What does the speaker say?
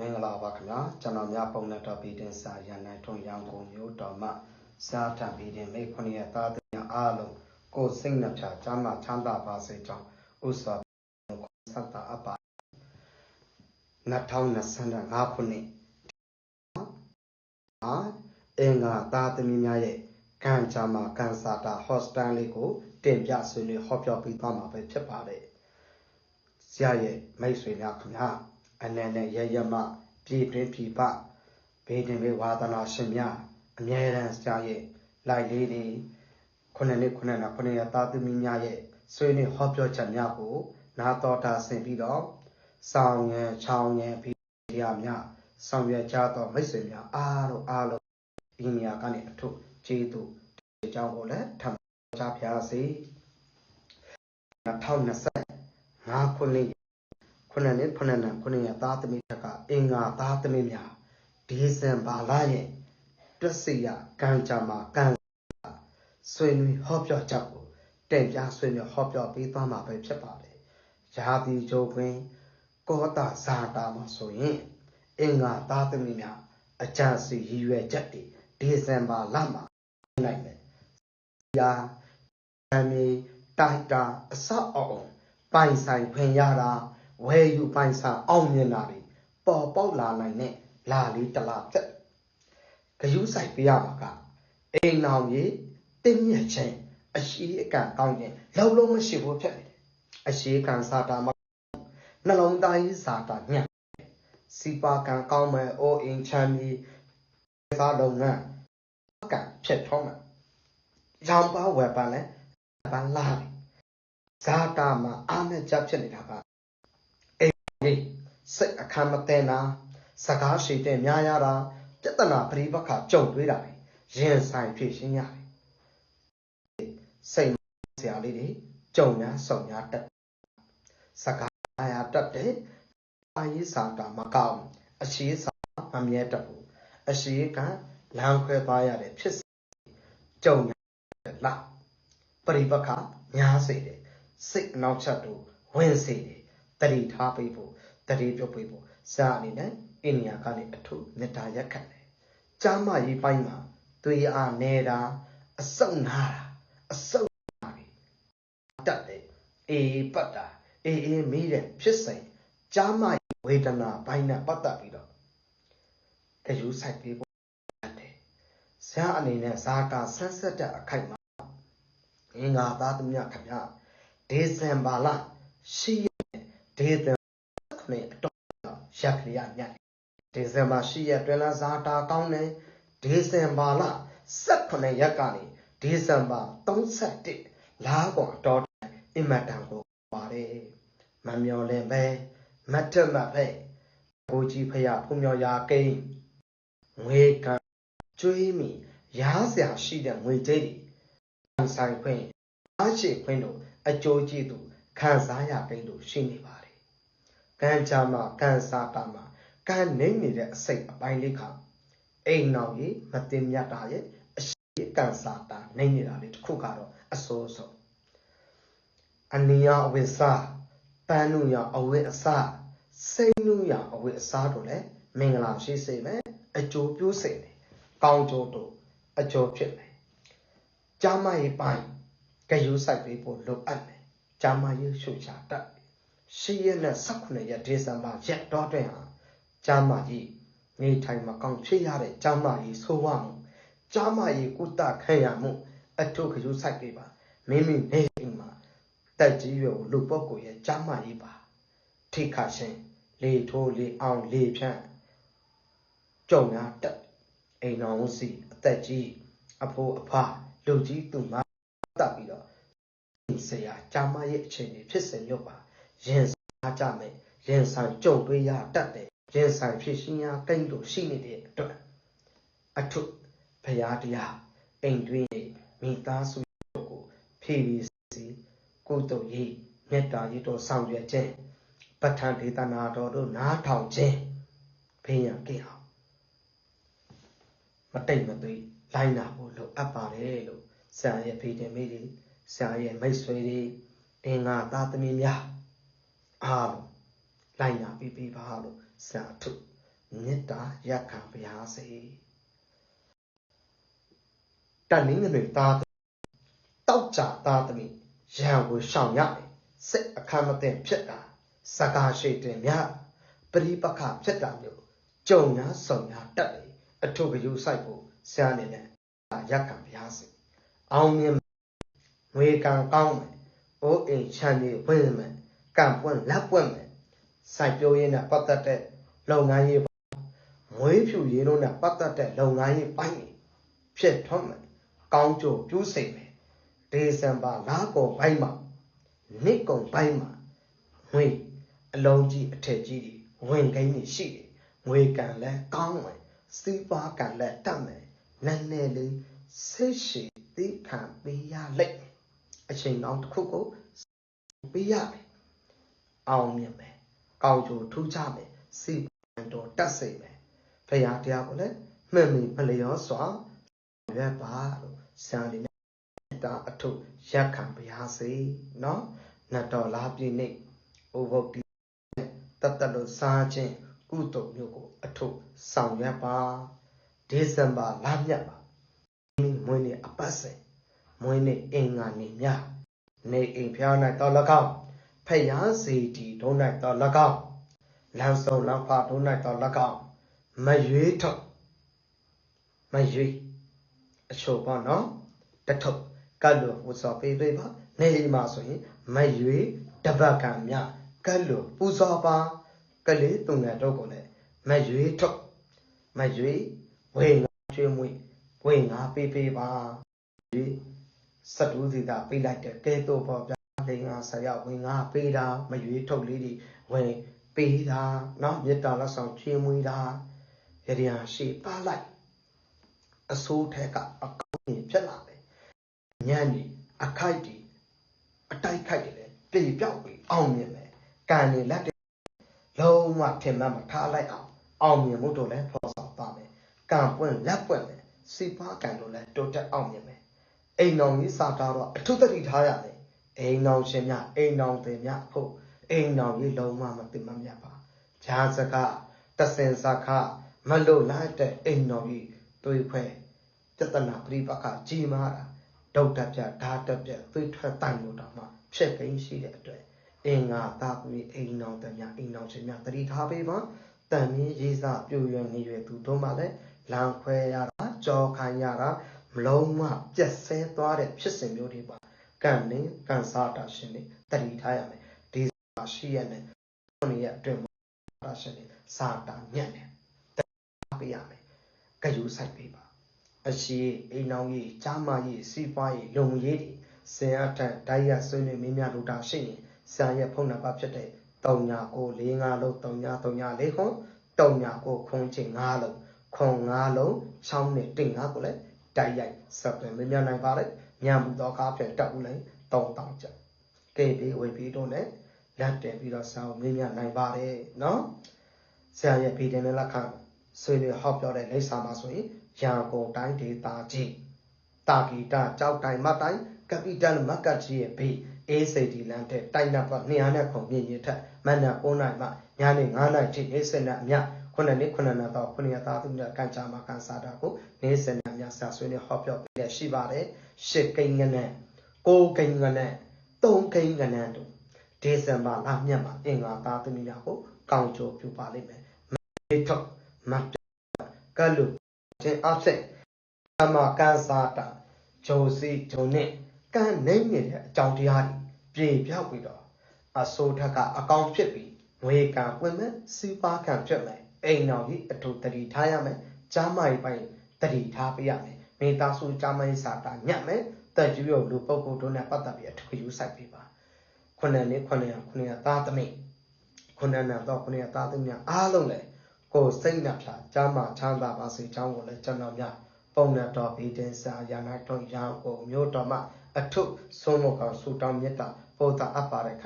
မင်္ဂလာပါခင်ဗျာကျွန်တော်များပုံနဲ့တော်ပြီးတင်စာရန်နိုင်ထွန်းရန်ကုန်မြို့တော်မှစားထံပြီးတင်မိခွန်ရဲ့သားသမီးအားလုံးကိုယ်စိတ်နှပြချမ်းသာချမ်းသာပါစေကြောင်းဥစွာဆက်တာအပါ2025ခုနှစ်အာအင်္ဂါသားသမီးများရဲ့ကံကြမ်းမှာကန်စာတာဟော့စတန်လေးကိုတင်ပြဆွေးနွေးဟောပြောပေးသွားမှာပဲဖြစ်ပါတယ်ဆရာရဲ့မိတ်ဆွေများခင်ဗျာ အနေနဲ့ရရမပြည်တွင်းပြည်ပဘေးတင်ဘေးဝါသနာရှင်များအမြဲတမ်းဆရာရဲ့လိုက်လေးတွေခုနှစ်နှစ်ခုနှစ်နှစ်ခုနှစ်ရသားသမီးများရဲ့ဆွေးနွေးဟောပြောချက်များကို နာတော်တာဆင်ပြီးတော့ဆောင်ရန်ချောင်းရန်ပြီးတရားများဆောင်ရွက်ကြသောမိတ်ဆွေများအားလုံးအားလုံးဒီနေရာကနေအထုကျေးဇူးဒီကြောင်းကိုလည်းထပ်ကြပါစေ2025ခုနှစ် ခုနှစ်နှစ်ခုနှစ်နှစ်ခုနှစ်ရသားသမီးတကအင်္ဂါသားသမီးများဒီဇင်ဘာလရဲ့တွက်စီရကံကြမ္မာကံဆွေးနွေးဟောပြောချက်ကိုတင်ပြဆွေးနွေးဟောပြောပေးသွားမှာပဲဖြစ်ပါတယ်။ရာသီကြိုခွင်ကောတာဇာတာမှာဆိုရင်အင်္ဂါသားသမီးများအကြံစီရည်ရွယ်ချက်တွေဒီဇင်ဘာလမှာနိုင်မယ်။ရာအမီတိုက်တာအဆောက်အအုံပိုင်ဆိုင်ခွင့်ရတာ ဝယ်ယူပိုင်ဆိုင်အောင်မြင်တာတွေပေါ်ပေါက်လာနိုင်တဲ့လာလေးတစ်လားဖြစ်ဂယုဆိုင်ပြရမှာကအိမ်အောင်ကြီးတင်းမြက်ချင်းအရှိအကံကောင်းခြင်းလောက်လုံးမရှိဘူးဖြစ်နေတယ်အရှိကံစာတာမနှလုံးသားကြီးစာတာညံ့စီပါကံကောင်းမယ်အိုအင်ချမ်းကြီးစားလုပ်ငန်းကံဖြစ်ထုံးမယ်ရောင်ပါဝယ်ပါလဲပန်းလာတယ်ဇာတာမှာအာနဲ့ကြဖြစ်နေတာက အိမ်စိတ်အခမ်းမတင်တာစကားရှိတဲ့များရတာပြဿနာပရိပခကြုံတွေ့တာရင်ဆိုင်ဖြစ်ရှင်းရတယ်စိတ်ဆရာလေးတွေကြုံညာဆုံညာတက်စကားရတက်တဲ့အာရေးစာတာမကောင်းအရှိစာမမြဲတတ်ဘူးအရှိကလမ်းခွဲသွားရတဲ့ဖြစ်ကြုံညာလာပရိပခညာစေတယ်စိတ်အနောက်ချက်တို့ဝင်စေတယ် တတိထားပေးဖို့တတိပြုတ်ပေးဖို့စာအနေနဲ့အိန္ဒိယကနေအထုမေတ္တာရက်ခံတယ်။ကျမ်းမာရေးပိုင်းမှာသွေးအားနေတာအဆုတ်နာတာအဆုတ်နာပြီတတ်တယ်အေးပတ်တာအေးအေးမိတဲ့ဖြစ်စဉ်ကျမ်းမာရေးဝေဒနာပိုင်းနဲ့ပတ်သက်ပြီးတော့ကြယူဆိုင်ပေးဖို့တယ်။ဇာအနေနဲ့ဇာတာဆန်းဆက်တဲ့အခိုက်မှာအင်္ဂါသားသမီးခင်ဗျာဒီဇင်ဘာလ10ရက် ဒေသနဲ့အတော်ရက်ခရညက်ဒီဇင်ဘာ10ရက်တွင်လာဇာတာကောင်းတယ်ဒီဇင်ဘာလ18ရက်ကနေဒီဇင်ဘာ31လာကောင်အတော်အင်မတန်ကိုပါတယ်မမျော်လင့်ပဲမတ်တမပဲကိုကြီးဖရဖုံမျော်ရာကိန်းငွေကံကျွေးမိရားစရာရှိတဲ့ငွေကြေးတွေဆိုင်ခွင့်အားရှိခွင့်တို့အကျိုးကျေးဇူးခံစားရကိန်းတို့ရှိနေပါတယ် ကံကြမှာကံစားတာမှာကံနေနေတဲ့အစိတ်အပိုင်းလေးခါအိမ်နောက်ကြီးမတင်မြတ်တာရဲ့အရှိကံစားတာနေနေတာလေးတစ်ခုကတော့အစိုးဆုံးအနိယအဝိစာပန်းနုယအဝိအစာစိတ်နုယအဝိအစာတို့လည်းမင်္ဂလာရှိစေမယ်အကျိုးပြုစေတယ်ကောင်းကျိုးတို့အကျိုးဖြစ်မယ်ကျမ်းမာရေးပိုင်းကြယူဆိုင်ပေးဖို့လိုအပ်တယ်ကျမ်းမာရေးရှုချတတ် ရှစ်ရက်နဲ့18ရက်ဒီဇင်ဘာရက်တော့တွင်ဟာကျမ်းမာရေးနေထိုင်မကောင်းဖြစ်ရတဲ့ကျမ်းမာရေးဆိုးဝါးမှုကျမ်းမာရေးကုသခံရမှုအထုခရုဆိုင်ပေးပါမိမိနေအိမ်မှာတက်ကြီးရွယ်လူပုဂ္ဂိုလ်ရဲ့ကျမ်းမာရေးပါထိခရှင်လေထိုးလေအောင်လေဖြန့်ကြုံရတက်အိမ်တော်စီအသက်ကြီးအဖိုးအဖလူကြီးသူမတက်ပြီးတော့ဆရာကျမ်းမာရေးအခြေအနေဖြစ်စဉ်မျိုးပါ ရင်စားကြမယ်ရင်ဆိုင်ကြုံတွေ့ရတတ်တယ်ရင်ဆိုင်ဖြစ်ရှင်ရာကိန်းတို့ရှိနေတဲ့အတွက်အထုဘုရားတရားအိမ်တွင်းမိသားစုကိုဖြည့်ပြီးစီကိုတုတ်ရေးမေတ္တာရေးတော်ဆောင်ရွက်ခြင်းပဋ္ဌာန်းဒေသနာတော်တို့နားထောင်ခြင်းဖေးရန်ကိအောင်မတိတ်မသွေးလိုက်နာဖို့လိုအပ်ပါတယ်လို့ဆရာရဲ့ဖေးတင်မိတွေဆရာရဲ့မိတ်ဆွေတွေအင်္ဂါသားသမီးများ အားလုံးလိုက်နာပြီးပြီးပါလို့ဆရာထုမေတ္တာရက်ခံပါရစေတန်နည်းတွေသားတောက်ကြသားသမီးရံကိုရှောင်ရတယ်စိတ်အခမ်းမသိဖြစ်တာစကားရှိတင်များပရိပခဖြစ်တာမျိုးကြုံများဆုံများတက်တယ်အထုပ်ကယူဆိုင်ဖို့ဆရာအနေနဲ့ရက်ခံပါရစေအောင်မြင်ငွေကံကောင်းမယ်အိုးအိမ်ချမ်းမြေဝင်မယ် ကံပွင့်လက်ပွင့်မယ်စိုက်ပျိုးရေးနဲ့ပတ်သက်တဲ့လုပ်ငန်းရေးမွေးဖြူရေးတို့နဲ့ပတ်သက်တဲ့လုပ်ငန်းရေးပိုင်းတွေဖြစ်ထွန်းမယ်ကောင်းကျိုးပြုစိတ်မယ်ဒေဇန်ဘာလာကုန်ပိုင်းမှာနှစ်ကုန်ပိုင်းမှာငွေအလုံးကြီးအထက်ကြီးတွေဝင်ကိန်းတွေရှိတယ်ငွေကံလည်းကောင်းမယ်စီးပွားကံလည်းတက်မယ်နည်းနည်းလေးဆိတ်ရှိသိခံပေးရလိမ့်မယ်အချိန်တောင်တစ်ခုကိုပေးရမယ် အောင်မြင်မယ်ကောင်းကျိုးထူးခြားမယ်စိတ်ပန်တော်တတ်စိတ်မယ်ဖရာတရားကိုလည်းမှန်ပြီမလျောစွာရက်ပါလို့ဆံလေးနဲ့တာအထုရက်ခံပါစေနော်နတ်တော်လာပြည့်နေ့ဥပုပ်တိတတ်တတ်လို့စားခြင်းကုသိုလ်မျိုးကိုအထုဆောင်ရက်ပါဒေဇင်ဘာလမြတ်ပါမွေးနေ့အပတ်စဉ်မွေးနေ့အင်္ဂါနေ့ညနေအိမ်ဖျား၌တော်၎င်း ဖယားစီတီဒုံ၌တော်၎င်းလမ်းစုံလမ်းဖာဒုံ၌တော်၎င်းမရွေးထုတ်မရွေးအချို့ပေါ့နော်တထုတ်ကတ်လို့ဝစောပေးပေးပါနေလီမှာဆိုရင်မရွေးတပတ်ကံမြကတ်လို့ပူဇော်ပါကလေးသူငယ်တို့ကိုလည်းမရွေးထုတ်မရွေးဝေငါကျွေးမွေးဝေငါပေးပေးပါရွေးစတူးစီတာပေးလိုက်တဲ့ကဲတော့ပေါ့ဗျာ လေငါဆရာဝင်ငါပေးတာမရွေးထုတ်လေးတွေဝင်ပေးတာเนาะမေတ္တာလက်ဆောင်ချီးမွေးတာရရရှိပါလိုက်အဆိုးထက်ကအကောင်းကြီးဖြစ်လာတယ်ညံ့ဒီအခိုက်ဒီအတိုက်ခိုက်တယ်လေပြေပြောက်ပြီးအောင်မြင်မယ်ကံနေလက်တွေလုံးဝထင်မှတ်မထားလိုက်အောင်အောင်မြင်မှုတို့လည်းဖော်ဆောင်ပါမယ်ကံပွင့်လက်ပွင့်မယ်စီပွားကံတို့လည်းတိုးတက်အောင်မြင်မယ်အိမ်တော်ကြီးစာတာတော့အထုတတိထားရတယ် အိမ်တော်ရှင်များအိမ်တော်တင်များဖို့အိမ်တော်ကြီးလုံးဝမသိမမြတ်ပါဂျာစကားတဆင်စခမလို့လိုက်တဲ့အိမ်တော်ကြီးတွေးခွဲပြဿနာပြိပခကြီးမားတာဒုတ်တက်ပြဓာတက်ပြသွေးထွက်တိုင်လို့တော့မှဖြစ်ကိန်းရှိတဲ့အတွက်အင်္ဂါသာသမီအိမ်တော်တများအိမ်တော်ရှင်များတတိထားပေးပါတန်မြင့်ရေးစားပြူရွယ်နေရွယ်သူတို့မှလည်းလမ်းခွဲရတာကြောခံရတာမလုံးမပြက်ဆဲသွားတဲ့ဖြစ်စဉ်မျိုးတွေပါ ကံနေကံစားတာရှင်နေတတိထားရမယ်ဒီရှိရတဲ့ခုနှစ်ရက်အတွင်းတာရှင်နေစာတာညံ့တယ်တတိပေးရမယ်ကယူဆိုင်ပေးပါအရှိအိမ်အောင်ကြီးကြားမကြီးစီးပွားကြီးလုံရေးတွေဆင်အထက်ဓာတ်ရဆွေးနွေးမင်းများတို့တာရှိရင်ဆရာရဲ့ဖုန်းနံပါတ်ဖြစ်တဲ့3995လုံး3934ခွန်39ခွန်ချင်း5လုံးခွန်5လုံး6နဲ့တင်5ကိုလည်းတိုက်ရိုက်ဆက်သွယ်မင်းများနိုင်ပါလေ ညံမှုတော့ကားဖြင့်တက်ဦးလိုက်3000ကျပ်ကေပြီးဝေပြီးတော့လည်းလက်တယ်ပြီးတော့စာအုပ်မင်းများနိုင်ပါတယ်နော်ဆရာရဲ့ဗီဒီယိုနဲ့လက်ခံဆွေးနွေးဟောပြောတဲ့လိပ်စာမှာဆိုရင်ရန်ကုန်တိုင်းဒေသကြီးတာဂီတာကြောက်တိုင်မတိုင်းကပီတယ်မကတ်ကြီးရဲ့ဘေးအေးစိတ်ဒီလန်တဲ့တိုက်နပ်ပါ200ခုမြင့်မြင့်ထက်မနက်9နိုင်မှညနေ9နိုင်ထိနေစနအမြ ခုနှစ်နှစ်ခုနှစ်နှစ်တော့ခုနှစ်သားသူများကန်ချာမှာကန်စားတာကိုနေစနအမြဆာဆွေးနေဟောပြောပြရရှိပါတယ်ရှစ်ကိန်းငနဲ့ကိုကိန်းငနဲ့သုံးကိန်းငနဲ့တို့ဒီဇင်ဘာလမြတ်မှာအင်္ဂါသားသူများကိုကောင်းချိုးပြုပါလိမ့်မယ်မေထုတ်မတ်ကလူခြင်းအဖြစ်အမကန်စားတာဂျိုစီဂျုံနဲ့ကန်းနိုင်နေတဲ့အကြောင်းတရားတွေပြေပြောက်ပြီးတော့အဆိုးထက်ကအကောင်ဖြစ်ပြီးငွေကံပွင့်မဲ့စီးပါးကံဖြစ်မယ် အိမ်တော်ကြီးအထူတတိထားရမယ်ကြားမကြီးပိုင်းတတိထားပေးရမယ်မိသားစုကြားမကြီးစာတာညက်မယ်တက်ကျူးရုပ်လူပုဂ္ဂိုလ်တို့နဲ့ပတ်သက်ပြီးအထူးယူဆိုင်ပေးပါခုနှစ်နှစ်ခုနှစ်ရခုနှစ်ရသားသမီးခုနှစ်နှစ်တော့ခုနှစ်ရသားသမီးအားလုံးလည်းကိုယ်စိတ်နှဖြာကြားမချမ်းသာပါစေချောင်းကိုလည်းကျွန်တော်များပုံနဲ့တော်ဗီတင်စာယာနာတော်ရောင်းကိုမျိုးတော်မှအထုဆုံးမကောင်ဆူတောင်းမြတ်တာပို့တာအပ်ပါတဲ့ခ